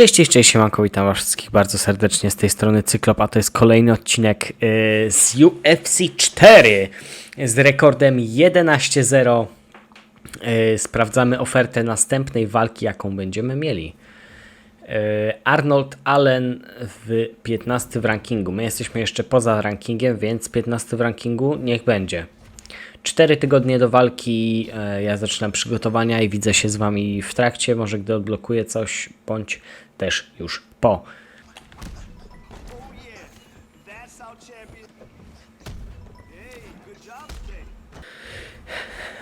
Cześć, cześć, cześć, siemanko, witam was wszystkich bardzo serdecznie z tej strony Cyklop, a to jest kolejny odcinek yy, z UFC 4 z rekordem 11-0. Yy, sprawdzamy ofertę następnej walki, jaką będziemy mieli. Yy, Arnold Allen w 15 w rankingu. My jesteśmy jeszcze poza rankingiem, więc 15 w rankingu niech będzie. Cztery tygodnie do walki, ja zaczynam przygotowania i widzę się z Wami w trakcie, może gdy odblokuję coś, bądź też już po.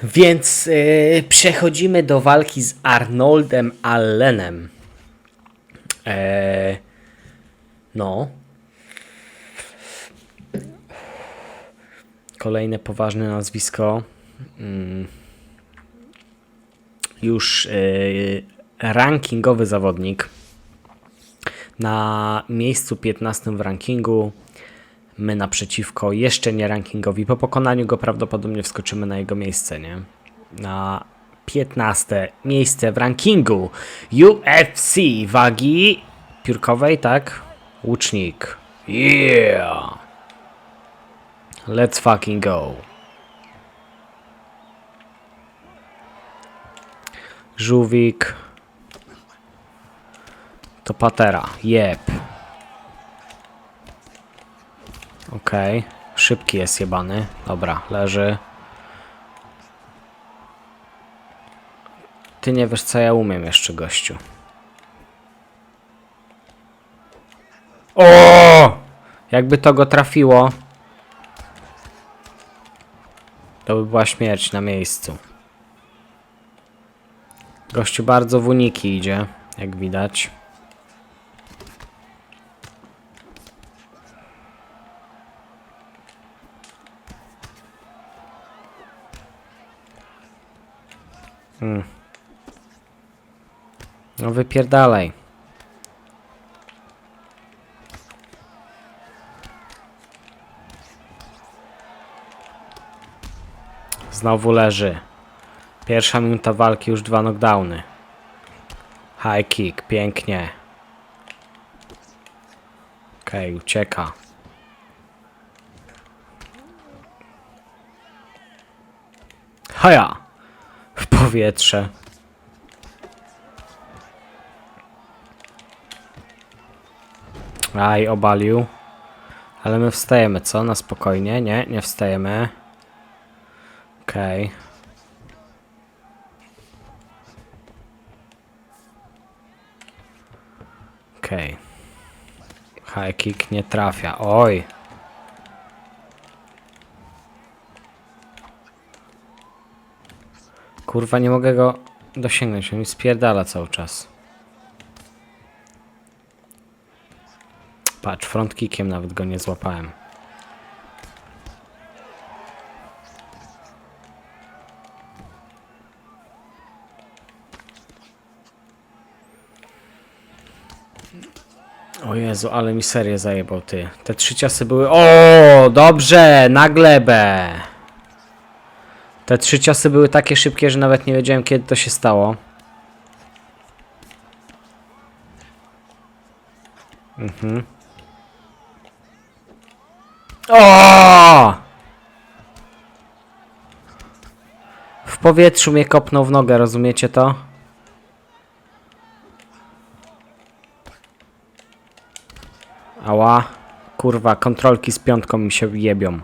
Więc e, przechodzimy do walki z Arnoldem Allenem. E, no. Kolejne poważne nazwisko. Mm. Już e, rankingowy zawodnik. Na miejscu 15 w rankingu. My naprzeciwko jeszcze nie rankingowi. Po pokonaniu go prawdopodobnie wskoczymy na jego miejsce, nie? Na 15 miejsce w rankingu UFC wagi piórkowej, tak? Łucznik. Yeah! Let's fucking go. Żółwik. To patera. Jep. Okej. Szybki jest jebany. Dobra, leży. Ty nie wiesz co ja umiem jeszcze, gościu. O! Jakby to go trafiło. To by była śmierć na miejscu. Gościu bardzo w uniki idzie, jak widać. No wypierdalaj. Znowu leży. Pierwsza minuta walki, już dwa knockdowny. High kick, pięknie. Okej, ucieka. Haja! W powietrze. Aj, obalił. Ale my wstajemy, co? Na spokojnie. Nie, nie wstajemy. Okej. Okej. High kick nie trafia. Oj. Kurwa, nie mogę go dosięgnąć. On mi spierdala cały czas. Patrz, front kickiem nawet go nie złapałem. O Jezu, ale mi serię zajebał ty. Te trzy ciosy były... O, dobrze, na glebę. Te trzy ciosy były takie szybkie, że nawet nie wiedziałem kiedy to się stało. O! W powietrzu mnie kopnął w nogę, rozumiecie to? Ała. Kurwa, kontrolki z piątką mi się jebią.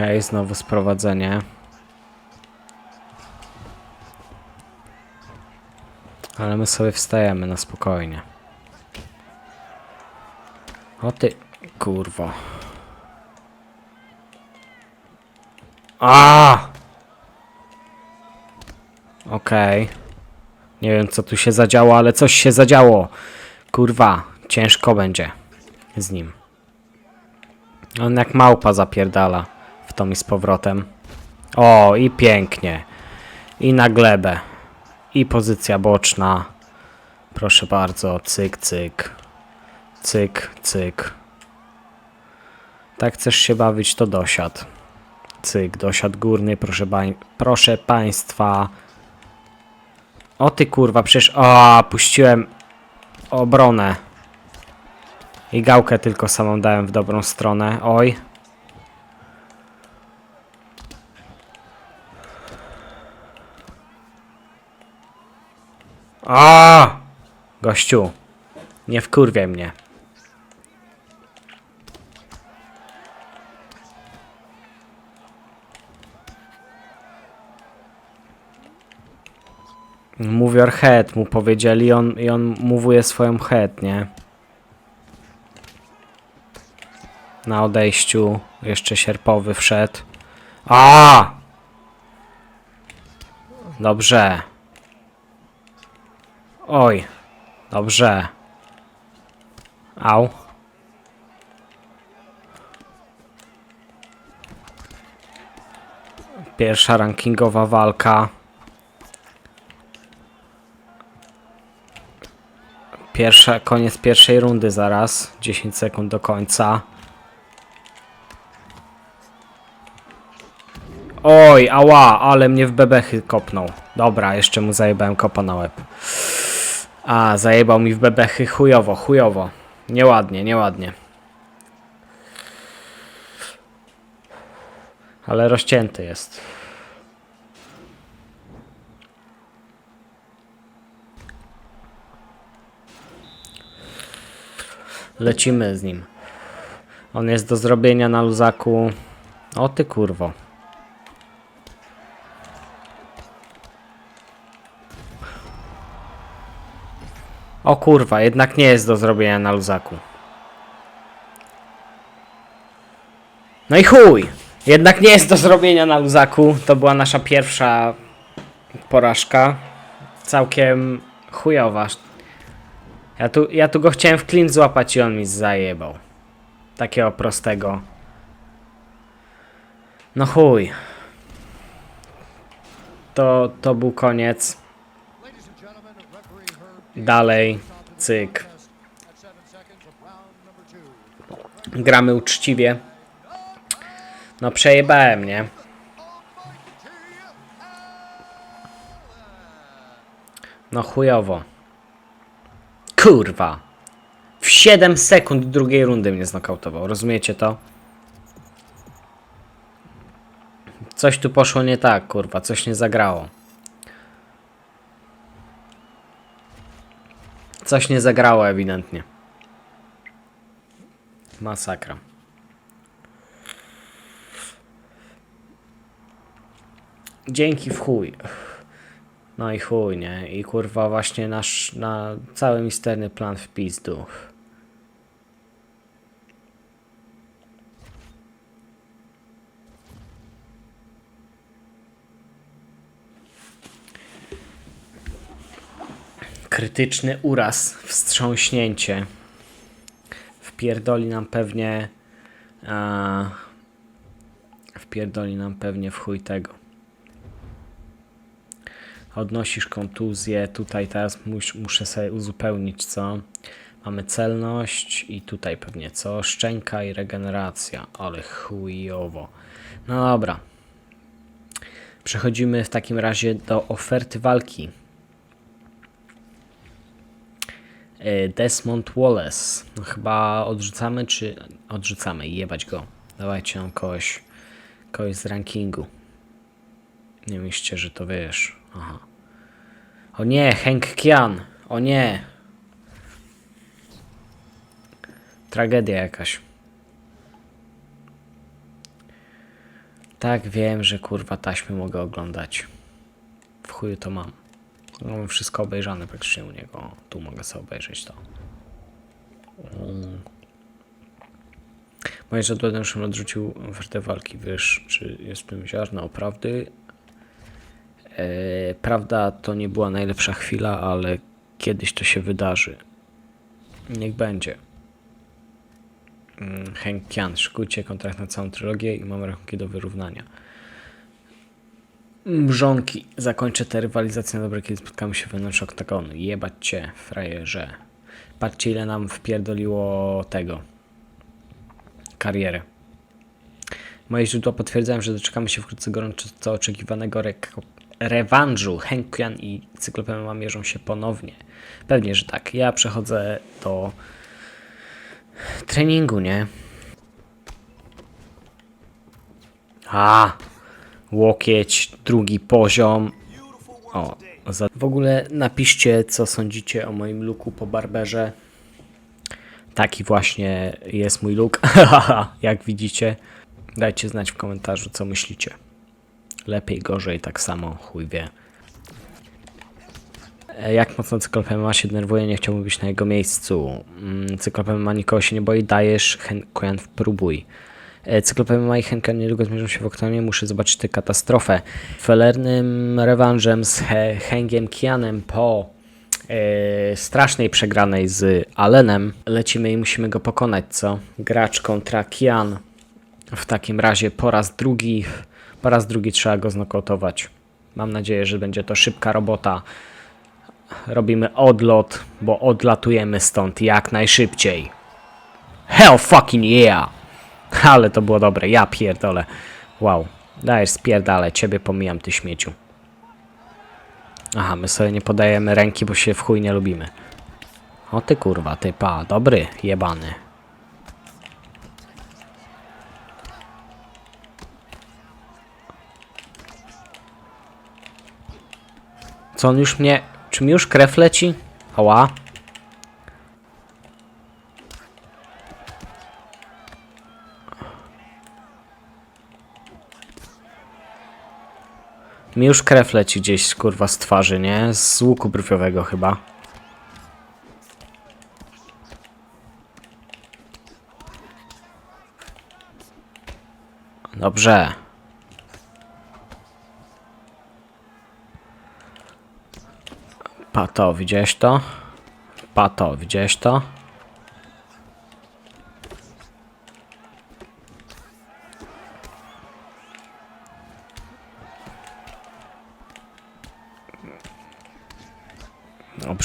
Okej, znowu sprowadzenie. Ale my sobie wstajemy na spokojnie. O ty, kurwo. A! Okej. Nie wiem co tu się zadziało, ale coś się zadziało. Kurwa, ciężko będzie z nim. On jak małpa zapierdala tom i z powrotem. O, i pięknie. I na glebę. I pozycja boczna. Proszę bardzo, cyk, cyk. Cyk, cyk. Tak chcesz się bawić, to dosiad. Cyk, dosiad górny, proszę, proszę państwa. O ty kurwa, przecież... O, puściłem obronę. I gałkę tylko samą dałem w dobrą stronę. Oj. A! Gościu, nie wkurwiaj mnie. Move your head, mu powiedzieli on, i on mówuje swoją head, nie? Na odejściu jeszcze sierpowy wszedł. A! Dobrze. Oj. Dobrze. Au. Pierwsza rankingowa walka. Pierwsza, koniec pierwszej rundy zaraz. 10 sekund do końca. Oj, ała, ale mnie w bebechy kopnął. Dobra, jeszcze mu zajebałem kopa na łeb. A, zajebał mi w bebechy chujowo, chujowo. Nieładnie, nieładnie. Ale rozcięty jest. Lecimy z nim. On jest do zrobienia na luzaku. O ty kurwo. O kurwa, jednak nie jest do zrobienia na luzaku. No i chuj! Jednak nie jest do zrobienia na luzaku. To była nasza pierwsza porażka. Całkiem chujowa. Ja tu, ja tu go chciałem w klin złapać i on mi zajebał. Takiego prostego. No chuj. To, to był koniec. Dalej, cyk. Gramy uczciwie. No przejebałem, nie? No chujowo. Kurwa. W 7 sekund drugiej rundy mnie znokautował. Rozumiecie to? Coś tu poszło nie tak, kurwa. Coś nie zagrało. Coś nie zagrało ewidentnie. Masakra. Dzięki w chuj. No i chuj, nie? I kurwa właśnie nasz, na cały misterny plan w pizdu. Krytyczny uraz, wstrząśnięcie. Wpierdoli nam pewnie. A, wpierdoli nam pewnie w chuj tego. Odnosisz kontuzję. Tutaj teraz mus, muszę sobie uzupełnić, co? Mamy celność i tutaj pewnie co? Szczęka i regeneracja. Ale chujowo. No dobra. Przechodzimy w takim razie do oferty walki. E, Desmond Wallace. No chyba odrzucamy, czy odrzucamy? Jebać go. Dawajcie nam kogoś, kogoś z rankingu. Nie myślcie, że to wiesz. Aha. O nie, Hank Kian. O nie. Tragedia jakaś. Tak, wiem, że kurwa taśmy mogę oglądać. W chuju to mam. Mam wszystko obejrzane praktycznie u niego. Tu mogę sobie obejrzeć to. Mm. Moje żadłodęszym odrzucił ofertę walki. Wiesz, czy jest w tym ziarno prawdy? E, prawda to nie była najlepsza chwila, ale kiedyś to się wydarzy. Niech będzie. Mm, Hank Kian, szykujcie kontrakt na całą trylogię i mam rachunki do wyrównania. Mrzonki. Zakończę tę rywalizację na dobre, kiedy spotkamy się wewnątrz oktagonu. Jebać cię, frajerze. Patrzcie, ile nam wpierdoliło tego. Karierę. Moje źródła potwierdzają, że doczekamy się wkrótce gorąco oczekiwanego rewanżu. Henkian i Cyklopem mierzą się ponownie. Pewnie, że tak. Ja przechodzę do treningu, nie? A, łokieć, drugi poziom. O, za... w ogóle napiszcie, co sądzicie o moim looku po barberze. Taki właśnie jest mój look, jak widzicie. Dajcie znać w komentarzu, co myślicie. Lepiej, gorzej, tak samo, chuj wie. E, Jak mocno Cyklopem ma się denerwuje, nie chciałbym być na jego miejscu. Mm, Cyklopem ma nikogo się nie boi, dajesz, Henkojan próbuj. E, Cyklopem ma i Henkan niedługo zmierzą się w oktonie, muszę zobaczyć tę katastrofę. Felernym rewanżem z He Hengiem Kianem po e, strasznej przegranej z Allenem lecimy i musimy go pokonać, co? Gracz kontra Kian. W takim razie po raz drugi, po raz drugi trzeba go znokautować. Mam nadzieję, że będzie to szybka robota. Robimy odlot, bo odlatujemy stąd jak najszybciej. Hell fucking yeah! Ale to było dobre, ja pierdolę. Wow, dajesz spierdalę, ciebie pomijam ty śmieciu. Aha, my sobie nie podajemy ręki, bo się w chuj nie lubimy. O ty kurwa, ty pa, dobry, jebany. Co on już mnie... Czy mi już krew leci? Ała. Mi już krew leci gdzieś kurwa z twarzy, nie? Z łuku brwiowego chyba. Dobrze. Pato, widziałeś to? Pato, widziałeś to?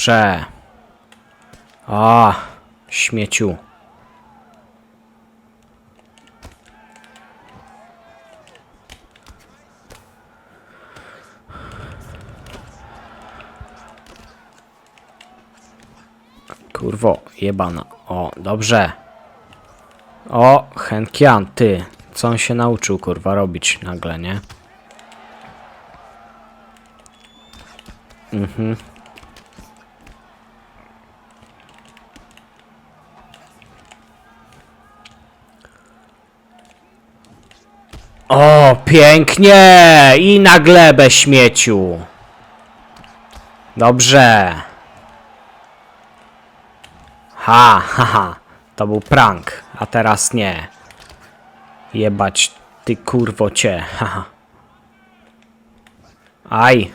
Dobrze. A, śmieciu. Kurwo, jebana. O, dobrze. O, Henkian, ty. Co on się nauczył, kurwa, robić nagle, nie? Mhm. O, pięknie! I na glebę śmieciu. Dobrze. Ha, ha, ha. To był prank, a teraz nie. Jebać, ty kurwo cię, haha. Aj.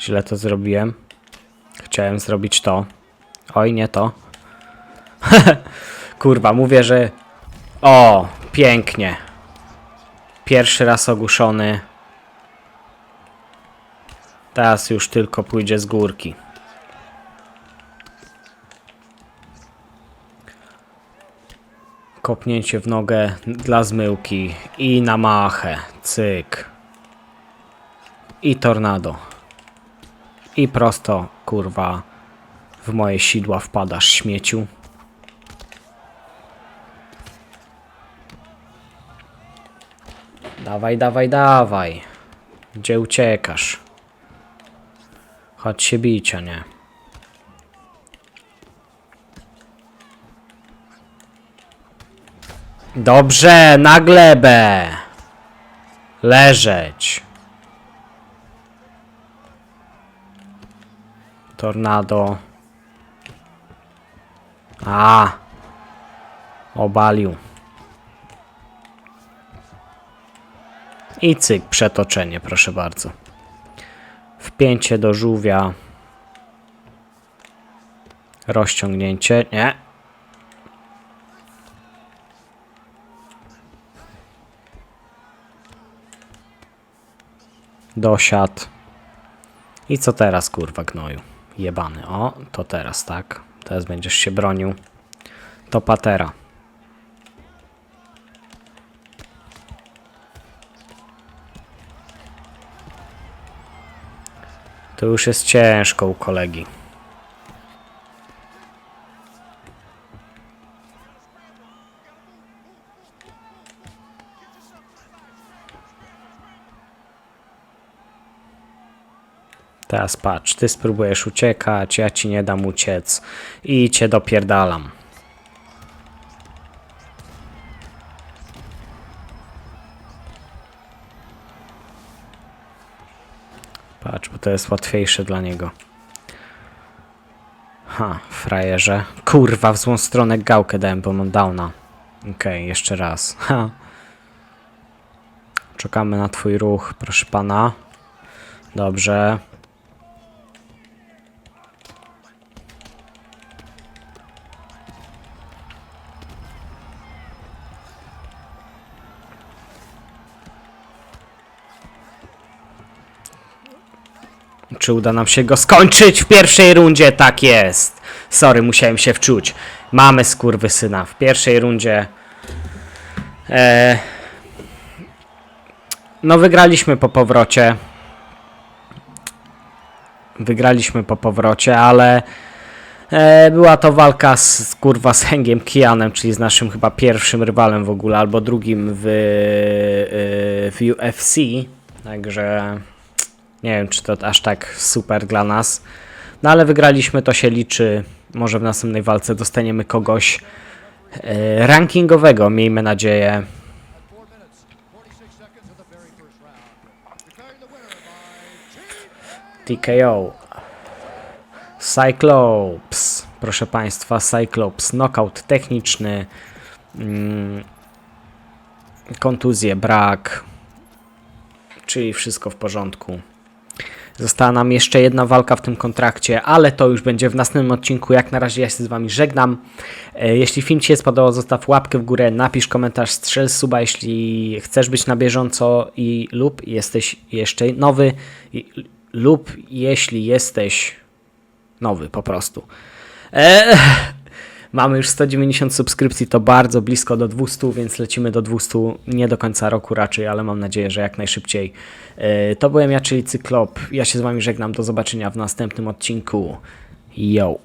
Źle to zrobiłem. Chciałem zrobić to. Oj, nie to. Kurwa, mówię, że... O, pięknie. Pierwszy raz ogłuszony. Teraz już tylko pójdzie z górki. Kopnięcie w nogę dla zmyłki i na machę. Cyk. I tornado. I prosto, kurwa, w moje sidła wpadasz, śmieciu. Dawaj, dawaj, dawaj. Gdzie uciekasz? Chodź się bić, a nie. Dobrze, na glebę. Leżeć. Tornado. A. Obalił. I cyk, przetoczenie, proszę bardzo. Wpięcie do żółwia. Rozciągnięcie. Nie. Dosiad. I co teraz, kurwa, gnoju? Jebany. O, to teraz, tak? Teraz będziesz się bronił. To patera. To już jest ciężko u kolegi. Teraz patrz, ty spróbujesz uciekać, ja ci nie dam uciec i cię dopierdalam. Patrz, bo to jest łatwiejsze dla niego. Ha, frajerze. Kurwa, w złą stronę gałkę dałem, bo mam downa. Okej, jeszcze raz. Ha. Czekamy na twój ruch, proszę pana. Dobrze. Czy uda nam się go skończyć w pierwszej rundzie? Tak jest. Sorry, musiałem się wczuć. Mamy skurwysyna w pierwszej rundzie. E... No wygraliśmy po powrocie. Wygraliśmy po powrocie, ale e, była to walka z kurwa z Hengiem Kianem, czyli z naszym chyba pierwszym rywalem w ogóle, albo drugim w, e, w UFC. Także nie wiem, czy to aż tak super dla nas. No ale wygraliśmy, to się liczy. Może w następnej walce dostaniemy kogoś e, rankingowego, miejmy nadzieję. Four minutes, 46 seconds of the very first round. Declaring the winner by TKO. Cyclops. Proszę Państwa, Cyclops. Knockout techniczny. Mm, kontuzje, brak. Czyli wszystko w porządku. Została nam jeszcze jedna walka w tym kontrakcie, ale to już będzie w następnym odcinku. Jak na razie ja się z Wami żegnam. E, Jeśli film Ci się spodobał, zostaw łapkę w górę, napisz komentarz, strzel suba, jeśli chcesz być na bieżąco i lub jesteś jeszcze nowy i, lub jeśli jesteś nowy po prostu. E, Mamy już 190 subskrypcji, to bardzo blisko do 200, więc lecimy do 200 nie do końca roku raczej, ale mam nadzieję, że jak najszybciej. E, To byłem ja, czyli Cyklop. Ja się z Wami żegnam. Do zobaczenia w następnym odcinku. Yo!